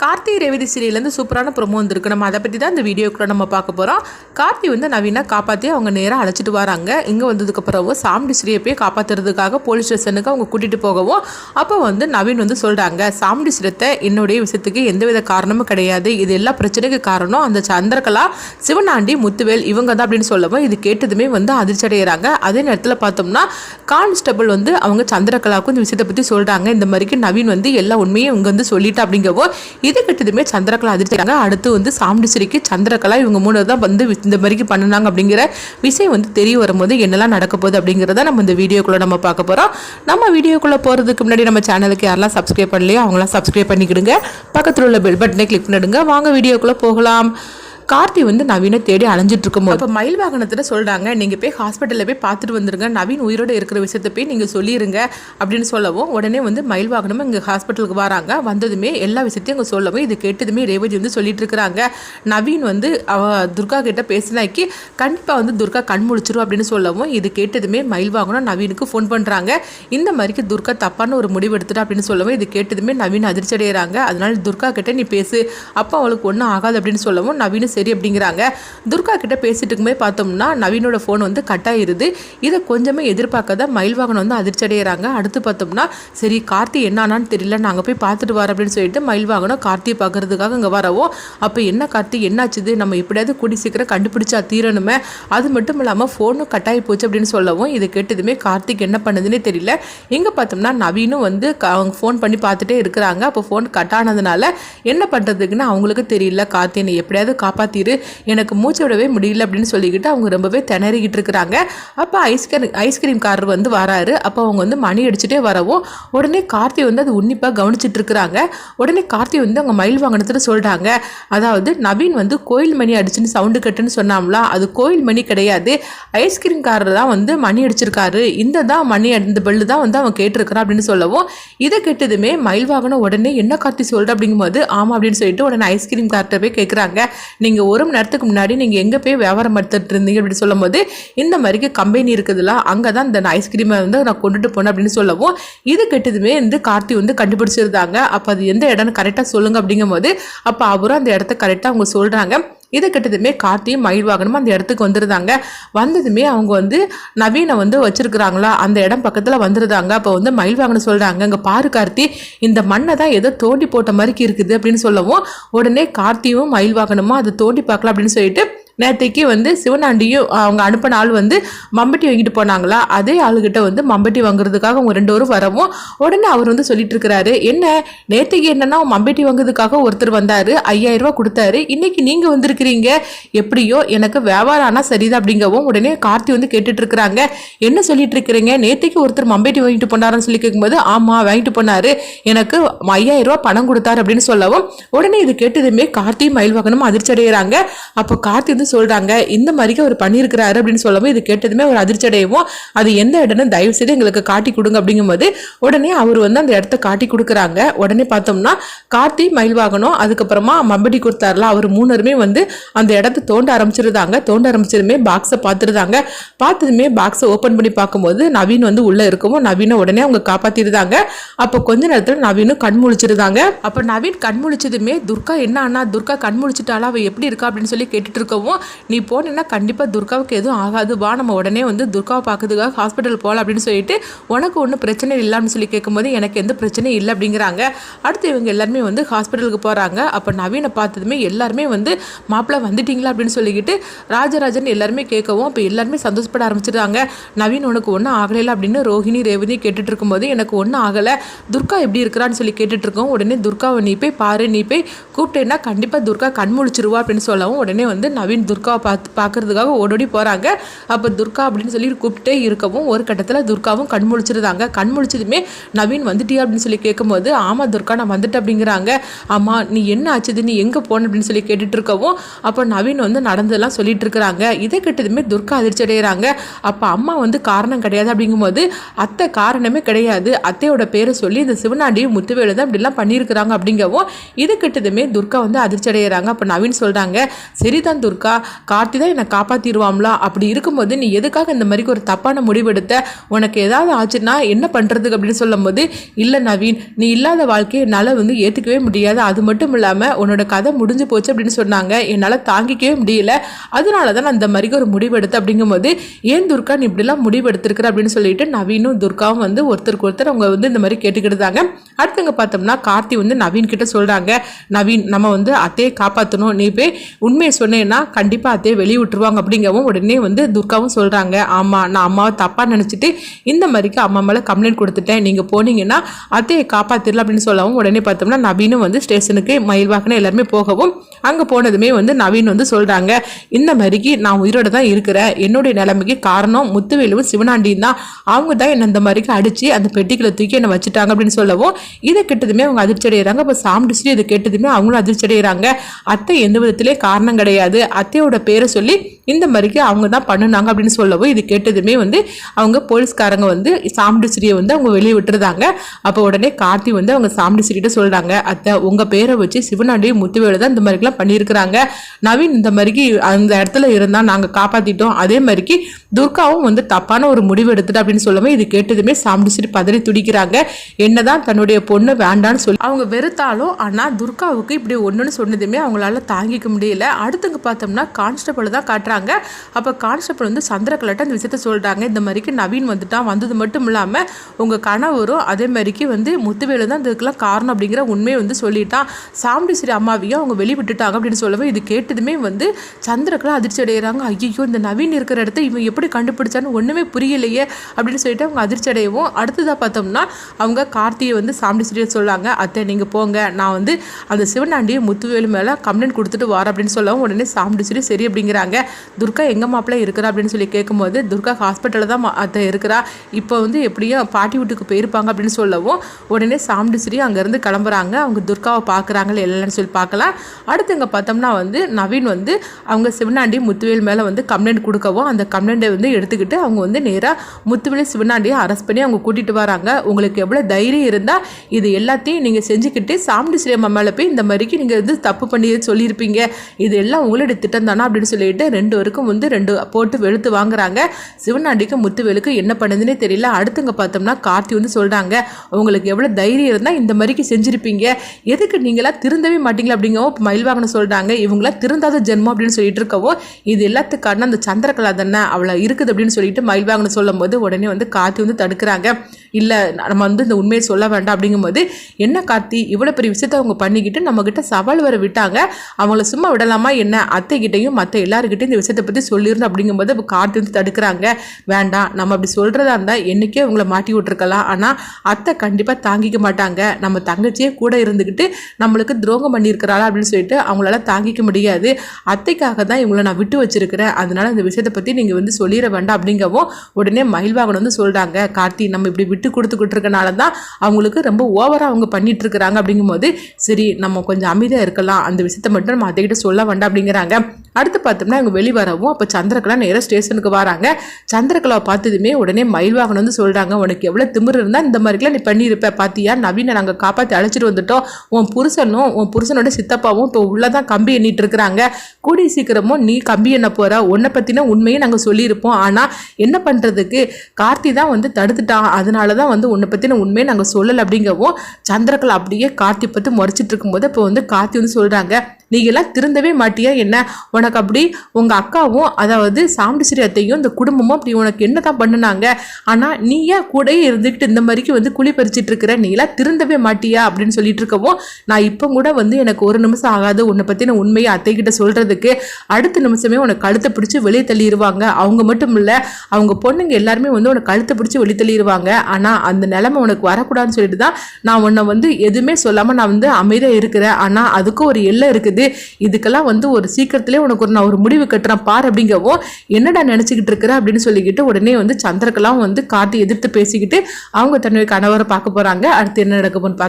கார்த்தி ரேவதி சீரியல்லேருந்து சூப்பரான ப்ரொமோ வந்திருக்கு. நம்ம அதை பற்றி தான் இந்த வீடியோக்குள்ள நம்ம பார்க்க போகிறோம் கார்த்தி வந்து நவீனா காப்பாற்றி அவங்க நேராக அழைச்சிட்டு வராங்க. இங்கே வந்ததுக்கப்புறம் பிறகு ஸ்ரீயை போய் காப்பாற்றுறதுக்காக போலீஸ் ஸ்டேஷனுக்கு அவங்க கூட்டிகிட்டு போகவும் அப்போ வந்து நவீன் வந்து சொல்கிறாங்க சாமுண்டி ஸ்ரீத்தை என்னுடைய விஷயத்துக்கு எந்தவித காரணமும் கிடையாது. இது எல்லா பிரச்சனைக்கு காரணம். அந்த சந்திரகலா சிவனாண்டி முத்துவேல் இவங்க தான் அப்படின்னு சொல்லவும் இது கேட்டதுமே வந்து அதிர்ச்சி அடைகிறாங்க அதே நேரத்தில் பார்த்தோம்னா கான்ஸ்டபிள் வந்து அவங்க சந்திரகலாவுக்கும் இந்த விஷயத்தை பற்றி சொல்கிறாங்க இந்த மாதிரிக்கு நவீன் வந்து எல்லா உண்மையும் இங்கே வந்து சொல்லிட்டா அப்படிங்கவோ இது கிட்டதுமே சந்திரகலா அதிர்ச்சிட்டாங்க அடுத்து வந்து சாமுண்டீஸ்வரிக்கு சந்திரகலா இவங்க மூணு தான் வந்து இந்த மாதிரிக்கு பண்ணினாங்க அப்படிங்கிற விஷயம் வந்து தெரிய வரும்போது என்னெல்லாம் நடக்க போகுது அப்படிங்கிறத நம்ம இந்த வீடியோக்குள்ளே நம்ம பார்க்க போகிறோம் நம்ம வீடியோக்குள்ளே போகிறதுக்கு முன்னாடி நம்ம சேனலுக்கு யாரெல்லாம் சப்ஸ்கிரைப் பண்ணலையோ அவங்களாம் சப்ஸ்கிரைப் பண்ணிக்கிடுங்க. பக்கத்தில் உள்ள பெல் பட்டனை கிளிக் பண்ணிடுங்க. வாங்க வீடியோக்குள்ளே போகலாம். கார்த்தி வந்து நவீனை தேடி அலைஞ்சிட்டு இருக்கும் அப்போ மயில் வாகனத்தில் சொல்கிறாங்க நீங்கள் போய் ஹாஸ்பிட்டலில் போய் பார்த்துட்டு வந்துருங்க. நவீன் உயிரோடு இருக்கிற விஷயத்தை போய் நீங்கள் சொல்லிடுங்க அப்படின்னு சொல்லவும் உடனே வந்து மயில் வாகனம் இங்கே ஹாஸ்பிட்டலுக்கு வராங்க. வந்ததுமே எல்லா விஷயத்தையும் அங்கே சொல்லவும் இது கேட்டதுமே ரேவதி வந்து சொல்லிட்டு இருக்கிறாங்க. நவீன் வந்து அவ துர்கா கிட்ட பேசினாக்கி கண்டிப்பாக வந்து துர்கா கண் முடிச்சிரும் அப்படின்னு சொல்லவும் இது கேட்டதுமே மயில் வாகனம் நவீனுக்கு ஃபோன் பண்ணுறாங்க இந்த மாதிரிக்கு துர்கா தப்பான ஒரு முடிவு எடுத்துட்டா அப்படின்னு சொல்லவும் இது கேட்டதுமே நவீன் அதிர்ச்சி அடைகிறாங்க அதனால துர்கா கிட்ட நீ பேசு அப்போ அவளுக்கு ஒன்றும் ஆகாது அப்படின்னு சொல்லவும் நவீன் சரி அப்படிங்கிறாங்க. துர்கா கிட்ட பேசிட்டு இருக்கும்போது பார்த்தோம்னா நவீனோட ஃபோன் வந்து கட் ஆயிருது. இதை கொஞ்சமே எதிர்பார்க்காத மயில்வாகனம் வந்து அதிர்ச்சி அடைகிறாங்க அடுத்து பார்த்தோம்னா சரி கார்த்தி என்னானான்னு தெரியல. நாங்கள் போய் பார்த்துட்டு வரோம் அப்படின்னு சொல்லிட்டு மயில்வாகனம் கார்த்தியை பார்க்கறதுக்காக இங்கே வரவோ? அப்போ என்ன கார்த்தி என்னாச்சுது நம்ம எப்படியாவது கூடி சீக்கிரம் கண்டுபிடிச்சா தீரணுமே? அது மட்டும் இல்லாமல் ஃபோனும் கட் ஆகி போச்சு அப்படின்னு சொல்லவும் இது கேட்டதுமே கார்த்திக் என்ன பண்ணுதுன்னே தெரியல. இங்கே பார்த்தோம்னா நவீனும் வந்து க- அவங்க ஃபோன் பண்ணி பார்த்துட்டே இருக்கிறாங்க. அப்போ ஃபோன் கட் ஆனதுனால என்ன பண்ணுறதுக்குன்னு அவங்களுக்கு தெரியல. கார்த்தி என்னை எப்படியாவது காப்பாற்றிரு எனக்கு மூச்சு விடவே முடியல அப்படின்னு சொல்லிக்கிட்டு அவங்க ரொம்பவே திணறிக்கிட்டு இருக்கிறாங்க. அப்போ ஐஸ்கிரீம் ஐஸ்கிரீம் காரர் வந்து வராரு. அப்போ அவங்க வந்து மணி அடிச்சுட்டே வரவும் உடனே கார்த்தி வந்து அது உன்னிப்பாக கவனிச்சிட்டு இருக்கிறாங்க. உடனே கார்த்தி வந்து அவங்க மயில் வாங்கினத்துல சொல்கிறாங்க அதாவது நவீன் வந்து கோயில் மணி அடிச்சுன்னு சவுண்டு கட்டுன்னு சொன்னாங்களா அது கோயில் மணி கிடையாது. ஐஸ்கிரீம் காரர் தான் வந்து மணி அடிச்சிருக்காரு. இந்த தான் மணி இந்த பெல்லு தான் வந்து அவன் கேட்டிருக்கிறான் அப்படின்னு சொல்லவும் இதை கேட்டதுமே மயில் வாகனம் உடனே என்ன கார்த்தி சொல்கிற அப்படிங்கும்போது ஆமாம் அப்படின்னு சொல்லிட்டு உடனே ஐஸ்கிரீம் கார்ட்டை போய் கேட்குறாங்க நீங்கள் நீங்கள் ஒரு மணி நேரத்துக்கு முன்னாடி நீங்கள் எங்கே போய் வியாபாரம் எடுத்துகிட்டு இருந்தீங்க அப்படின்னு சொல்லும்போது இந்த மாதிரிக்கு கம்பெனி இருக்குதுல அங்கே தான் இந்த ஐஸ்கிரீமை வந்து நான் கொண்டுட்டு போனேன் அப்படின்னு சொல்லவும் இது கெட்டதுமே வந்து கார்த்தி வந்து கண்டுபிடிச்சிருந்தாங்க. அப்போ அது எந்த இடம்னு கரெக்டாக சொல்லுங்கள் அப்படிங்கும்போது அப்போ அவரும் அந்த இடத்த கரெக்டாக அவங்க சொல்கிறாங்க இதை கிட்டதுமே கார்த்தியும் மயில் வாகனமும் அந்த இடத்துக்கு வந்துருந்தாங்க. வந்ததுமே அவங்க வந்து நவீனை வந்து வச்சிருக்கிறாங்களா? அந்த இடம் பக்கத்தில் வந்துருந்தாங்க. அப்போ வந்து மயில் வாகனம் சொல்கிறாங்க இங்கே பாரு கார்த்தி இந்த மண்ணை தான் ஏதோ தோண்டி போட்ட மாதிரி இருக்குது அப்படின்னு சொல்லவும் உடனே கார்த்தியும் மயில் வாகனமும் அதை தோண்டி பார்க்கலாம் அப்படின்னு சொல்லிட்டு நேற்றுக்கு வந்து சிவனாண்டியும் அவங்க அனுப்பின ஆள் வந்து மம்பட்டி வாங்கிட்டு போனாங்களா? அதே ஆளுகிட்ட வந்து மம்பட்டி வாங்குறதுக்காக அவங்க ரெண்டு பேரும் வரவும் உடனே அவர் வந்து சொல்லிட்டு இருக்கிறாரு என்ன நேற்றுக்கு என்னன்னா மம்பட்டி வாங்குறதுக்காக ஒருத்தர் வந்தாரு ஐயாயிரம் ரூபா கொடுத்தாரு இன்னைக்கு நீங்க வந்திருக்கிறீங்க எப்படியோ எனக்கு வியாபாரம் ஆனால் சரிதான் அப்படிங்கவும் உடனே கார்த்தி வந்து கேட்டுட்டு இருக்கிறாங்க என்ன சொல்லிட்டு இருக்கிறீங்க நேற்றுக்கு ஒருத்தர் மம்பட்டி வாங்கிட்டு போனாருன்னு சொல்லி கேட்கும்போது ஆமா வாங்கிட்டு போனாரு எனக்கு ஐயாயிரம் ரூபா பணம் கொடுத்தாரு அப்படின்னு சொல்லவும் உடனே இது கேட்டதுமே கார்த்தி மயில்வாகனும் அதிர்ச்சி அடைகிறாங்க அப்போ கார்த்தி வந்து சொல்கிறாங்க இந்த மாதிரிக்கு அவர் பண்ணியிருக்கிறாரு அப்படின்னு சொல்லவும் இது கேட்டதுமே ஒரு அதிர்ச்சி அடையவும் அது எந்த இடம்னு தயவு செய்து எங்களுக்கு காட்டி கொடுங்க அப்படிங்கும்போது உடனே அவர் வந்து அந்த இடத்த காட்டி கொடுக்குறாங்க. உடனே பார்த்தோம்னா கார்த்தி மயில்வாகனம் அதுக்கப்புறமா மம்படி கொடுத்தாருல அவர் மூணருமே வந்து அந்த இடத்த தோண்ட ஆரம்பிச்சிருந்தாங்க. தோண்ட ஆரம்பிச்சதுமே பாக்ஸை பார்த்துருந்தாங்க. பார்த்ததுமே பாக்ஸை ஓப்பன் பண்ணி பார்க்கும்போது நவீன் வந்து உள்ளே இருக்கவும் நவீனை உடனே அவங்க காப்பாற்றிருந்தாங்க அப்போ கொஞ்ச நேரத்தில் நவீனும் கண் முழிச்சிருந்தாங்க. அப்போ நவீன் கண் முழிச்சதுமே துர்கா என்ன அண்ணா துர்கா கண் முழிச்சிட்டாலும் அவள் எப்படி இருக்கா அப்படின்னு சொல்லி கேட்டுட்டு இருக்கவும் நீ போனேன்னா கண்டிப்பாக துர்காவுக்கு எதுவும் ஆகாது. வா நம்ம உடனே வந்து துர்காவை பார்க்கறதுக்காக ஹாஸ்பிட்டல் போகலாம் அப்படின்னு சொல்லிட்டு உனக்கு ஒன்றும் பிரச்சனை இல்லை அப்படின்னு சொல்லி கேட்கும்போது எனக்கு எந்த பிரச்சனையும் இல்லை அப்படிங்கிறாங்க. அடுத்து இவங்க எல்லாருமே வந்து ஹாஸ்பிட்டலுக்கு போகிறாங்க அப்போ நவீனை பார்த்ததுமே எல்லாருமே வந்து மாப்பிள்ளை வந்துட்டீங்களா? அப்படின்னு சொல்லிக்கிட்டு ராஜராஜன் எல்லாருமே கேட்கவும் அப்போ எல்லாருமே சந்தோஷப்பட ஆரம்பிச்சிட்டாங்க நவீன் உனக்கு ஒன்றும் ஆகலையில அப்படின்னு ரோஹிணி ரேவதி கேட்டுட்டு இருக்கும்போது எனக்கு ஒன்றும் ஆகலை. துர்கா எப்படி இருக்கிறான்னு சொல்லி கேட்டுட்டு இருக்கோம் உடனே துர்காவை நீ போய் பாரு. நீ போய் கூப்பிட்டேன்னா கண்டிப்பாக துர்கா கண் முழிச்சிருவா அப்படின்னு சொல்லவும் உடனே வந்து நவீன் துர்காவை பார்த்து பார்க்கறதுக்காக ஓடோடி போகிறாங்க அப்போ துர்கா அப்படின்னு சொல்லி கூப்பிட்டே இருக்கவும் ஒரு கட்டத்தில் துர்காவும் கண் முழிச்சிருந்தாங்க. கண் முழிச்சதுமே நவீன் வந்துட்டியா அப்படின்னு சொல்லி கேட்கும்போது ஆமாம் துர்கா நான் வந்துட்டேன் அப்படிங்கிறாங்க. ஆமாம் நீ என்ன ஆச்சுது? நீ எங்கே போன? அப்படின்னு சொல்லி கேட்டுட்டு இருக்கவும் அப்போ நவீன் வந்து நடந்ததெல்லாம் சொல்லிட்டு இருக்கிறாங்க இதை கேட்டதுமே துர்கா அதிர்ச்சி அடைகிறாங்க. அப்போ அம்மா வந்து காரணம் கிடையாது அப்படிங்கும்போது அத்தை காரணமே கிடையாது. அத்தையோட பேரை சொல்லி இந்த சிவனாண்டியும் முத்துவேலு தான் இப்படிலாம் பண்ணியிருக்கிறாங்க அப்படிங்கவும் இது கிட்டதுமே துர்கா வந்து அதிர்ச்சி அடைகிறாங்க. அப்போ நவீன் சொல்கிறாங்க சரிதான் துர்கா கார்த்தி தான் என்னை காப்பாற்றிடுவாம்லா அப்படி இருக்கும்போது நீ எதுக்காக இந்த மாதிரி ஒரு தப்பான முடிவெடுத்த? உனக்கு ஏதாவது ஆச்சுன்னா என்ன பண்ணுறதுக்கு அப்படின்னு சொல்லும்போது இல்லை நவீன் நீ இல்லாத வாழ்க்கையை என்னால் வந்து ஏற்றுக்கவே முடியாது. அது மட்டும் இல்லாமல் உன்னோட கதை முடிஞ்சு போச்சு அப்படின்னு சொன்னாங்க. என்னால் தாங்கிக்கவே முடியல. அதனால தான் நான் இந்த மாதிரி ஒரு முடிவெடுத்த அப்படிங்கும்போது ஏன் துர்கா நீ இப்படிலாம் முடிவெடுத்திருக்கிற? அப்படின்னு சொல்லிட்டு நவீனும் துர்காவும் வந்து ஒருத்தருக்கு ஒருத்தர் அவங்க வந்து இந்த மாதிரி கேட்டுக்கிட்டுதாங்க அடுத்தவங்க பார்த்தோம்னா கார்த்தி வந்து நவீன் கிட்ட சொல்கிறாங்க நவீன் நம்ம வந்து அத்தையை காப்பாற்றணும் நீ போய் உண்மையை சொன்னேன்னா கண்டிப்பாக அத்தையை வெளியே விட்டுருவாங்க அப்படிங்கவும் உடனே வந்து துர்காவும் சொல்கிறாங்க ஆமாம் நான் அம்மாவை தப்பாக நினச்சிட்டு இந்த மாதிரிக்கு அம்மா மேலே கம்ப்ளைண்ட் கொடுத்துட்டேன். நீங்கள் போனீங்கன்னா அத்தையை காப்பாற்றிடலாம் அப்படின்னு சொல்லவும் உடனே பார்த்தோம்னா நவீனும் வந்து ஸ்டேஷனுக்கு மயில் எல்லாருமே போகவும் அங்கே போனதுமே வந்து நவீன் வந்து சொல்கிறாங்க இந்த மாதிரிக்கு நான் உயிரோடு தான் இருக்கிறேன். என்னுடைய நிலைமைக்கு காரணம் முத்துவேலுவும் சிவனாண்டியும் தான். அவங்க தான் என்னை இந்த மாதிரிக்கு அடித்து அந்த பெட்டிக்குள்ள தூக்கி என்னை வச்சுட்டாங்க அப்படின்னு சொல்லவும் இதை கெட்டதுமே அவங்க அதிர்ச்சி அடைகிறாங்க இப்போ சாம்பிடிச்சு இதை கெட்டதுமே அவங்களும் அதிர்ச்சி அடைகிறாங்க அத்தை எந்த விதத்திலே காரணம் கிடையாது. அத்தையோட பேரை சொல்லி இந்த மாதிரிக்கு அவங்க தான் பண்ணுனாங்க அப்படின்னு சொல்லவும் இது கேட்டதுமே வந்து அவங்க போலீஸ்காரங்க வந்து சாம்பிடிச்சிரியை வந்து அவங்க வெளியே விட்டுருந்தாங்க. அப்போ உடனே கார்த்தி வந்து அவங்க சாம்பிடிச்சிரிகிட்ட சொல்கிறாங்க அத்தை உங்கள் பேரை வச்சு சிவனாண்டி முத்துவேலு தான் இந்த மாதிரிக்கெலாம் பண்ணியிருக்கிறாங்க. நவீன் இந்த மாதிரிக்கு அந்த இடத்துல இருந்தால் நாங்கள் காப்பாற்றிட்டோம் அதே மாதிரிக்கு துர்காவும் வந்து தப்பான ஒரு முடிவு எடுத்துட்டு அப்படின்னு சொல்லவும் இது கேட்டதுமே சாம்பிடிச்சிட்டு பதறி துடிக்கிறாங்க. என்னதான் தன்னுடைய பொண்ணு வேண்டான்னு சொல்லி அவங்க வெறுத்தாலும் ஆனால் துர்காவுக்கு இப்படி ஒன்றுன்னு சொன்னதுமே அவங்களால தாங்கிக்க முடியல. அடுத்தவங்க பார்த்தோம்னா கான்ஸ்டபிள் தான் காட்டுறாங்க. அப்போ கான்ஸ்டபிள் வந்து சந்திரகலட்ட அந்த விஷயத்த சொல்கிறாங்க இந்த மாதிரிக்கு நவீன் வந்துட்டான். வந்தது மட்டும் இல்லாமல் உங்கள் கணவரும் அதே மாதிரிக்கு வந்து முத்துவேலு தான் இதுக்கெல்லாம் காரணம் அப்படிங்கிற உண்மையை வந்து சொல்லிட்டான். சாமுண்டீஸ்வரி அம்மாவையும் அவங்க வெளிவிட்டுட்டாங்க அப்படின்னு சொல்லவும் இது கேட்டதுமே வந்து சந்திரகலா அதிர்ச்சி அடைகிறாங்க ஐயோ இந்த நவீன் இருக்கிற இடத்த இவன் எப்படி கண்டுபிடிச்சான்னு ஒன்றுமே புரியலையே அப்படின்னு சொல்லிட்டு அவங்க அதிர்ச்சி அடையவும் அடுத்ததாக பார்த்தோம்னா அவங்க கார்த்தியை வந்து சாமுண்டீஸ்வரியை சொல்லாங்க. அத்தை நீங்கள் போங்க. நான் வந்து அந்த சிவனாண்டியை முத்துவேலு மேலே கம்ப்ளைண்ட் கொடுத்துட்டு வரேன் அப்படின்னு சொல்லவும் உடனே சாமுண்டீஸ்வரி சரி அப்படிங்கிறாங்க. துர்கா எங்கள் மாப்பிள்ளை இருக்கிறா அப்படின்னு சொல்லி கேட்கும்போது துர்கா ஹாஸ்பிட்டலில் தான் அதை அத்தை இருக்கிறா. இப்போ வந்து எப்படியும் பாட்டி வீட்டுக்கு போயிருப்பாங்க அப்படின்னு சொல்லவும் உடனே சாமுண்டீஸ்வரி அங்கேருந்து கிளம்புறாங்க. அவங்க துர்காவை பார்க்குறாங்களே இல்லைன்னு சொல்லி பார்க்கலாம். அடுத்து இங்கே பார்த்தோம்னா வந்து நவீன் வந்து அவங்க சிவனாண்டி முத்துவேல் மேலே வந்து கம்ப்ளைண்ட் கொடுக்கவும் அந்த கம்ப்ளைண்ட்டை வந்து எடுத்துக்கிட்டு அவங்க வந்து நேராக முத்துவேலு சிவனாண்டியை அரெஸ்ட் பண்ணி அவங்க கூட்டிகிட்டு வராங்க. உங்களுக்கு எவ்வளோ தைரியம் இருந்தால் இது எல்லாத்தையும் நீங்கள் செஞ்சுக்கிட்டு சாமுண்டீஸ்வரி அம்மா மேலே போய் இந்த மாதிரிக்கு நீங்கள் வந்து தப்பு பண்ணி சொல்லியிருப்பீங்க. இது எல்லாம் உங்களுடைய திட்டம் தானா அப்படின்னு சொல்லிட்டு ரெண்டு பேருக்கும் வந்து ரெண்டு போட்டு வெளுத்து வாங்குறாங்க. சிவனாண்டிக்கு முத்துவேலுக்கு என்ன பண்ணுதுன்னே தெரியல. அடுத்தவங்க பார்த்தோம்னா கார்த்தி வந்து சொல்கிறாங்க உங்களுக்கு எவ்வளோ தைரியம் இருந்தால் இந்த மாதிரிக்கு செஞ்சுருப்பீங்க. எதுக்கு நீங்களா திருந்தவே மாட்டீங்களா? அப்படிங்கவும் மயில்வாகனம் சொல்கிறாங்க இவங்களா திருந்தாத ஜென்மம் அப்படின்னு சொல்லிட்டு இருக்கவோ இது எல்லாத்துக்கான அந்த சந்திரகலா தானே அவளை இருக்குது அப்படின்னு சொல்லிட்டு மயில்வாகனம் சொல்லும்போது உடனே வந்து கார்த்தி வந்து தடுக்கிறாங்க. இல்லை நம்ம வந்து இந்த உண்மையை சொல்ல வேண்டாம் அப்படிங்கும்போது என்ன கார்த்தி இவ்வளோ பெரிய விஷயத்த அவங்க பண்ணிக்கிட்டு நம்மக்கிட்ட சவால் வர விட்டாங்க. அவங்கள சும்மா விடலாமா? என்ன கிட்டையும் மற்ற எல்லாருக்கிட்டையும் இந்த விஷயத்தை பற்றி சொல்லியிருந்தோம் அப்படிங்கும்போது இப்போ கார்த்தி வந்து தடுக்கிறாங்க. வேண்டாம் நம்ம அப்படி சொல்கிறதா இருந்தால் என்றைக்கே உங்களை மாட்டி விட்ருக்கலாம் ஆனால் அத்தை கண்டிப்பாக தாங்கிக்க மாட்டாங்க. நம்ம தங்கச்சியே கூட இருந்துக்கிட்டு நம்மளுக்கு துரோகம் பண்ணியிருக்கிறாளா அப்படின்னு சொல்லிட்டு அவங்களால தாங்கிக்க முடியாது. அத்தைக்காக தான் இவங்களை நான் விட்டு வச்சிருக்கிறேன். அதனால இந்த விஷயத்தை பற்றி நீங்கள் வந்து சொல்லிட வேண்டாம் அப்படிங்கவும் உடனே மயில்வாகன் வந்து சொல்கிறாங்க கார்த்தி நம்ம இப்படி விட்டு கொடுத்துக்கிட்டு இருக்கனால தான் அவங்களுக்கு ரொம்ப ஓவராக அவங்க பண்ணிட்டு இருக்கிறாங்க அப்படிங்கும்போது சரி நம்ம கொஞ்சம் அமைதியாக இருக்கலாம். அந்த விஷயத்தை மட்டும் நம்ம அத்தைக்கிட்ட சொல்ல வேண்டாம் அப்படிங்கிறாங்க. அடுத்து பார்த்தோம்னா அவங்க வெளி வரவும் அப்போ சந்திரகலா நேராக ஸ்டேஷனுக்கு வராங்க. சந்திரகலாவை பார்த்ததுமே உடனே மயில்வாகன் வந்து சொல்கிறாங்க உனக்கு எவ்வளோ திமிரு இருந்தால் இந்த மாதிரிலாம் நீ பண்ணியிருப்ப பார்த்தியா நவீனை நாங்கள் காப்பாற்றி அழைச்சிட்டு வந்துட்டோம். உன் புருஷனும் உன் புருஷனோட சித்தப்பாவும் இப்போ உள்ளதான் கம்பி எண்ணிட்டு இருக்கிறாங்க. கூடிய சீக்கிரமும் நீ கம்பி எண்ண போகிற உன்னை பற்றின உண்மையை நாங்கள் சொல்லியிருப்போம். ஆனால் என்ன பண்ணுறதுக்கு கார்த்தி தான் வந்து தடுத்துட்டான். அதனால தான் வந்து உன்னை பற்றின உண்மையை நாங்கள் சொல்லலை அப்படிங்கவும் சந்திரகலா அப்படியே கார்த்தி பற்றி முறைச்சிட்டு இருக்கும்போது இப்போ வந்து கார்த்தி வந்து சொல்கிறாங்க நீங்களாம் திருந்தவே மாட்டியா என்ன? உனக்கு அப்படி உங்கள் அக்காவும் அதாவது சாமுண்டீஸ்வரி அத்தையும் இந்த குடும்பமும் அப்படி உனக்கு என்ன தான் பண்ணுனாங்க? ஆனால் நீ ஏன் கூடயே இருந்துக்கிட்டு இந்த மாதிரிக்கு வந்து குழி பறிச்சிட்டு இருக்கிற நீலாம் திருந்தவே மாட்டியா? அப்படின்னு சொல்லிட்டு இருக்கவும் நான் இப்போ கூட வந்து எனக்கு ஒரு நிமிஷம் ஆகாது. உன்னை பற்றின உண்மையை அத்தைக்கிட்ட சொல்கிறதுக்கு அடுத்த நிமிஷமே உனக்கு கழுத்தை பிடிச்சி வெளியே தள்ளிடுவாங்க அவங்க மட்டும் இல்லை அவங்க பொண்ணுங்க எல்லாருமே வந்து உனக்கு கழுத்தை பிடிச்சி வெளியே தள்ளிடுவாங்க ஆனால் அந்த நிலைமை உனக்கு வரக்கூடாதுன்னு சொல்லிட்டு தான் நான் உன்னை வந்து எதுவுமே சொல்லாமல் நான் வந்து அமைதியாக இருக்கிறேன். ஆனால் அதுக்கும் ஒரு எல்லை இருக்குது. இதுக்கெல்லாம் வந்து ஒரு சீக்கிரத்திலே உனக்கு ஒரு நான் ஒரு முடிவு கட்டுறேன் பார் அப்படிங்கவும் என்னடா நினச்சிக்கிட்டு இருக்கிற அப்படின்னு சொல்லிக்கிட்டு உடனே வந்து சந்திரக்கெல்லாம் வந்து காட்டி எதிர்த்து பேசிக்கிட்டு அவங்க தன்னுடைய கணவரை பார்க்க போகிறாங்க அடுத்து என்ன நடக்கும்னு பார்க்க